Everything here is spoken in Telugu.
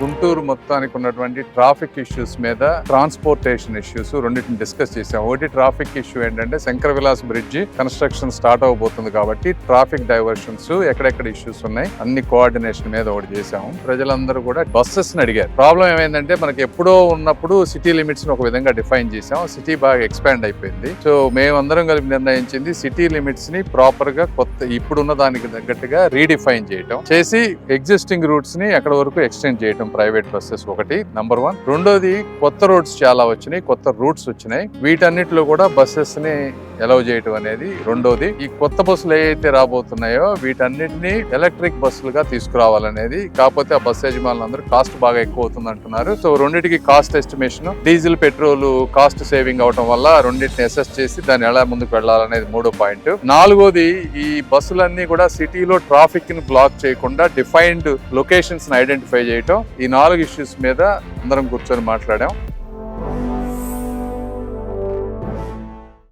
గుంటూరు మొత్తానికి ఉన్నటువంటి ట్రాఫిక్ ఇష్యూస్ మీద ట్రాన్స్పోర్టేషన్ ఇష్యూస్ రెండింటిని డిస్కస్ చేసాం ఒకటి ట్రాఫిక్ ఇష్యూ ఏంటంటే Shankar Vilas bridge construction start అవబోతుంది కాబట్టి ట్రాఫిక్ డైవర్షన్స్ ఎక్కడెక్కడ ఇష్యూస్ ఉన్నాయి అన్ని కోఆర్డినేషన్ మీద ఒకటి చేసాము ప్రజలందరూ కూడా బస్సెస్ని అడిగారు. ప్రాబ్లం ఏమైందంటే మనకి ఎప్పుడో ఉన్నప్పుడు సిటీ లిమిట్స్ ఒక విధంగా డిఫైన్ చేసాం సిటీ బాగా ఎక్స్పాండ్ అయిపోయింది. సో మేమందరం కలిపి నిర్ణయించింది సిటీ లిమిట్స్ని ప్రాపర్గా కొత్త ఇప్పుడున్న దానికి తగ్గట్టుగా రీడిఫైన్ చేయటం చేసి ఎగ్జిస్టింగ్ రూట్స్ని అక్కడ వరకు ఎక్స్టెండ్ చేయటం ప్రైవేట్ బస్సెస్ ఒకటి నంబర్ వన్. రెండోది కొత్త రోడ్స్ చాలా వచ్చినాయి కొత్త రూట్స్ వచ్చినాయి. వీటన్నిటిలో కూడా బస్సెస్ని ఎలవ్ చేయటం అనేది రెండోది. ఈ కొత్త బస్సులు ఏవైతే రాబోతున్నాయో వీటన్నిటిని ఎలక్ట్రిక్ బస్సులుగా తీసుకురావాలనేది. కాకపోతే ఆ బస్ యజమానులందరూ కాస్ట్ బాగా ఎక్కువ అవుతుంది అంటున్నారు సో రెండింటికి cost estimation diesel petrol cost saving అవటం వల్ల రెండింటిని అసెస్ చేసి దాన్ని ఎలా ముందుకు వెళ్ళాలనేది మూడో పాయింట్. నాలుగోది ఈ బస్సులన్నీ కూడా సిటీలో ట్రాఫిక్ని బ్లాక్ చేయకుండా డిఫైన్డ్ లొకేషన్స్ని ఐడెంటిఫై చేయటం. ఈ నాలుగు ఇష్యూస్ మీద అందరం కూర్చొని మాట్లాడాం.